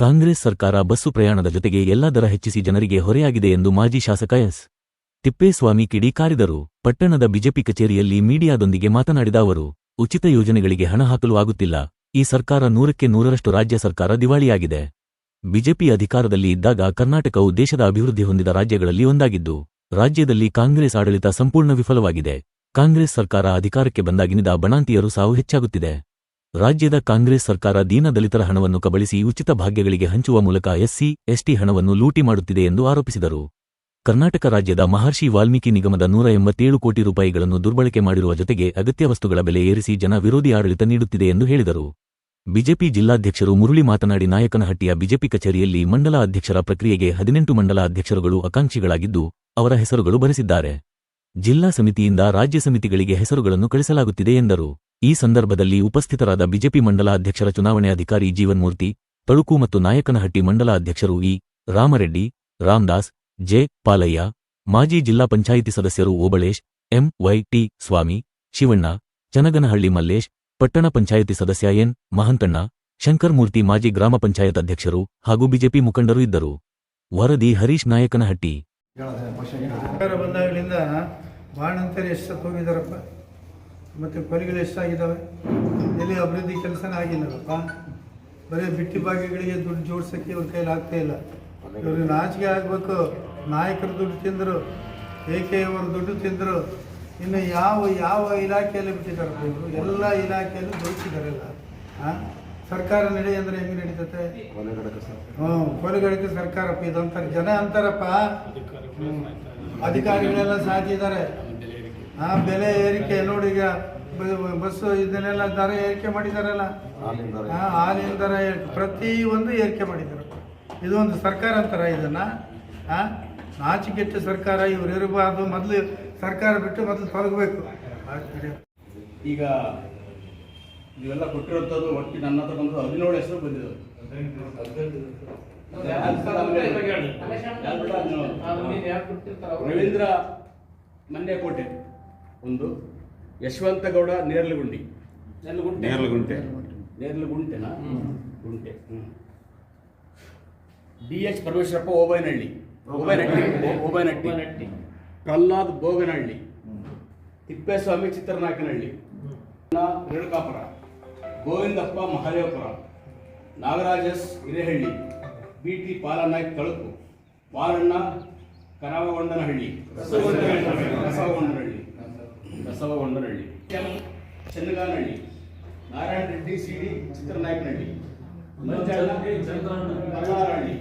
ಕಾಂಗ್ರೆಸ್ ಸರ್ಕಾರ ಬಸ್ಸು ಪ್ರಯಾಣದ ಜೊತೆಗೆ ಎಲ್ಲ ದರ ಹೆಚ್ಚಿಸಿ ಜನರಿಗೆ ಹೊರೆಯಾಗಿದೆ ಎಂದು ಮಾಜಿ ಶಾಸಕ ಎಸ್. ತಿಪ್ಪೇಸ್ವಾಮಿ ಕಿಡಿಕಾರಿದರು ಪಟ್ಟಣದ ಬಿಜೆಪಿ ಕಚೇರಿಯಲ್ಲಿ ಮೀಡಿಯಾದೊಂದಿಗೆ ಮಾತನಾಡಿದ ಅವರು, ಉಚಿತ ಯೋಜನೆಗಳಿಗೆ ಹಣ ಹಾಕಲು ಆಗುತ್ತಿಲ್ಲ. ಈ ಸರ್ಕಾರ ನೂರಕ್ಕೆ ನೂರರಷ್ಟು ರಾಜ್ಯ ಸರ್ಕಾರ ದಿವಾಳಿಯಾಗಿದೆ. ಬಿಜೆಪಿ ಅಧಿಕಾರದಲ್ಲಿ ಇದ್ದಾಗ ಕರ್ನಾಟಕವು ದೇಶದ ಅಭಿವೃದ್ಧಿ ಹೊಂದಿದ ರಾಜ್ಯಗಳಲ್ಲಿ ಒಂದಾಗಿದ್ದು, ರಾಜ್ಯದಲ್ಲಿ ಕಾಂಗ್ರೆಸ್ ಆಡಳಿತ ಸಂಪೂರ್ಣ ವಿಫಲವಾಗಿದೆ. ಕಾಂಗ್ರೆಸ್ ಸರ್ಕಾರ ಅಧಿಕಾರಕ್ಕೆ ಬಂದಾಗಿನಿಂದ ಬಣಾಂತಿಯರು ಸಾವು ಹೆಚ್ಚಾಗುತ್ತಿದೆ. ರಾಜ್ಯದ ಕಾಂಗ್ರೆಸ್ ಸರ್ಕಾರ ದೀನದಲಿತರ ಹಣವನ್ನು ಕಬಳಿಸಿ ಉಚಿತ ಭಾಗ್ಯಗಳಿಗೆ ಹಂಚುವ ಮೂಲಕ ಎಸ್ಸಿ, ಎಸ್ಟಿ ಹಣವನ್ನು ಲೂಟಿ ಮಾಡುತ್ತಿದೆ ಎಂದು ಆರೋಪಿಸಿದರು. ಕರ್ನಾಟಕ ರಾಜ್ಯದ ಮಹರ್ಷಿ ವಾಲ್ಮೀಕಿ ನಿಗಮದ ನೂರ ಎಂಬತ್ತೇಳು ಕೋಟಿ ರೂಪಾಯಿಗಳನ್ನು ದುರ್ಬಳಕೆ ಮಾಡಿರುವ ಜೊತೆಗೆ ಅಗತ್ಯ ವಸ್ತುಗಳ ಬೆಲೆ ಏರಿಸಿ ಜನ ವಿರೋಧಿ ಆಡಳಿತ ನೀಡುತ್ತಿದೆ ಎಂದು ಹೇಳಿದರು. ಬಿಜೆಪಿ ಜಿಲ್ಲಾಧ್ಯಕ್ಷರು ಮುರುಳಿ ಮಾತನಾಡಿ ನಾಯಕನಹಟ್ಟಿಯ ಬಿಜೆಪಿ ಕಚೇರಿಯಲ್ಲಿ ಮಂಡಲ ಅಧ್ಯಕ್ಷರ ಪ್ರಕ್ರಿಯೆಗೆ ಹದಿನೆಂಟು ಮಂಡಲ ಅಧ್ಯಕ್ಷರುಗಳು ಆಕಾಂಕ್ಷಿಗಳಾಗಿದ್ದು, ಅವರ ಹೆಸರುಗಳು ಬರೆಸಿದ್ದಾರೆ. ಜಿಲ್ಲಾ ಸಮಿತಿಯಿಂದ ರಾಜ್ಯ ಸಮಿತಿಗಳಿಗೆ ಹೆಸರುಗಳನ್ನು ಕಳಿಸಲಾಗುತ್ತಿದೆ ಎಂದರು. ಈ ಸಂದರ್ಭದಲ್ಲಿ ಉಪಸ್ಥಿತರಾದ ಬಿಜೆಪಿ ಮಂಡಲ ಅಧ್ಯಕ್ಷರ ಚುನಾವಣೆ ಅಧಿಕಾರಿ ಜೀವನ್ಮೂರ್ತಿ, ತಳುಕು ಮತ್ತು ನಾಯಕನಹಟ್ಟಿ ಮಂಡಲ ಅಧ್ಯಕ್ಷರು ಇ. ರಾಮರೆಡ್ಡಿ, ರಾಮದಾಸ್, ಜೆ. ಪಾಲಯ್ಯ, ಮಾಜಿ ಜಿಲ್ಲಾ ಪಂಚಾಯಿತಿ ಸದಸ್ಯರು Obalesh, M. Y. T. Swamy, Shivanna Chanaganahalli Mallesh, ಪಟ್ಟಣ ಪಂಚಾಯಿತಿ ಸದಸ್ಯ ಎನ್. ಮಹಂತಣ್ಣ, ಶಂಕರ್ಮೂರ್ತಿ ಮಾಜಿ ಗ್ರಾಮ ಪಂಚಾಯತ್ ಅಧ್ಯಕ್ಷರು ಹಾಗೂ ಬಿಜೆಪಿ ಮುಖಂಡರು ಇದ್ದರು. ವರದಿ ಹರೀಶ್ ನಾಯಕನಹಟ್ಟಿ. ಮತ್ತು ಕೊಲೆಗಳು ಎಷ್ಟಾಗಿದ್ದಾವೆ? ಎಲ್ಲಿ ಅಭಿವೃದ್ಧಿ ಕೆಲಸನೇ ಆಗಿಲ್ಲಲ್ಲಪ್ಪ ಬರೀ ಬಿಟ್ಟಿ ಭಾಗಗಳಿಗೆ ದುಡ್ಡು ಜೋಡ್ಸೋಕ್ಕೆ ಇವ್ರ ಕೈಲಿ ಆಗ್ತಾ ಇಲ್ಲ. ಇವ್ರಿಗೆ ನಾಚಿಕೆ ಆಗಬೇಕು. ನಾಯಕರು ದುಡ್ಡು ತಿಂದರು, ಏಕೆ ಅವರು ದುಡ್ಡು ತಿಂದರು? ಇನ್ನು ಯಾವ ಯಾವ ಇಲಾಖೆಯಲ್ಲಿ ಬಿಟ್ಟಿದ್ದಾರೆ ಇವರು ಎಲ್ಲ ಇಲಾಖೆಯಲ್ಲೂ ದೋಚಿದಾರೆಲ್ಲ ಹಾಂ ಸರ್ಕಾರ ನಡೆ ಅಂದರೆ ಹೆಂಗೆ ನಡೀತತೆ? ಹ್ಞೂ ಕೊಲೆಗಳಿಗೆ ಸರ್ಕಾರಪ್ಪ ಇದಂತಾರೆ ಜನ ಅಂತಾರಪ್ಪ. ಅಧಿಕಾರಿಗಳೆಲ್ಲ ಸಾಧ್ಯ ಸಾಕಿದ್ದಾರೆ ಆ ಬೆಲೆ ಏರಿಕೆ ನೋಡಿ ಈಗ ಬ- ಬಸ್ಸು ಇದನ್ನೆಲ್ಲ ದರ ಏರಿಕೆ ಮಾಡಿದಾರಲ್ಲ? ಹಾ, ಹಾಲಿನ ದರ ಪ್ರತಿ ಒಂದು ಏರಿಕೆ ಮಾಡಿದ್ದಾರೆ ಇದು ಒಂದು ಸರ್ಕಾರ ಅಂತಾರ ಇದನ್ನ. ಆ ನಾಚಿಕೆಟ್ಟ ಸರ್ಕಾರ ಇವ್ರು ಇರಬಾರ್ದು. ಮೊದಲು ಸರ್ಕಾರ ಬಿಟ್ಟು ಮೊದಲು ತೊಲಗಬೇಕು. ಈಗ ಇವೆಲ್ಲ ಕೊಟ್ಟಿರೋಂಥದ್ದು ಒಟ್ಟು ನನ್ನ ಹತ್ರ ಬಂದು ಹದಿನೇಳು ಹೆಸರು ಬಂದಿದ್ದು ರವೀಂದ್ರ ಮನ್ಯಕೋಟೆ ಒಂದು ಯಶವಂತಗೌಡ ನೇರ್ಲಗುಂಡಿ. ನೇರ್ಲಗುಂಟೆ. ನೇರ್ಲಗುಂಟೆನಾ? ಗುಂಟೆ. ಹ್ಞೂ D H Parameshwarappa Obainahalli. Obainahatti Obainahatti Prahlad Boganahalli. Thippeswamy Chitranayakanahalli. Renukapura. Govindappa Mahadevapura. ನಾಗರಾಜಸ್ Hirehalli. B T Palanaik Taluku Balanna Karavagondanahalli Kasavagondanahalli Kasavagondanahalli Chennaganahalli Narayana Reddy C D Chitranayakanahalli Manjanna Mallarahalli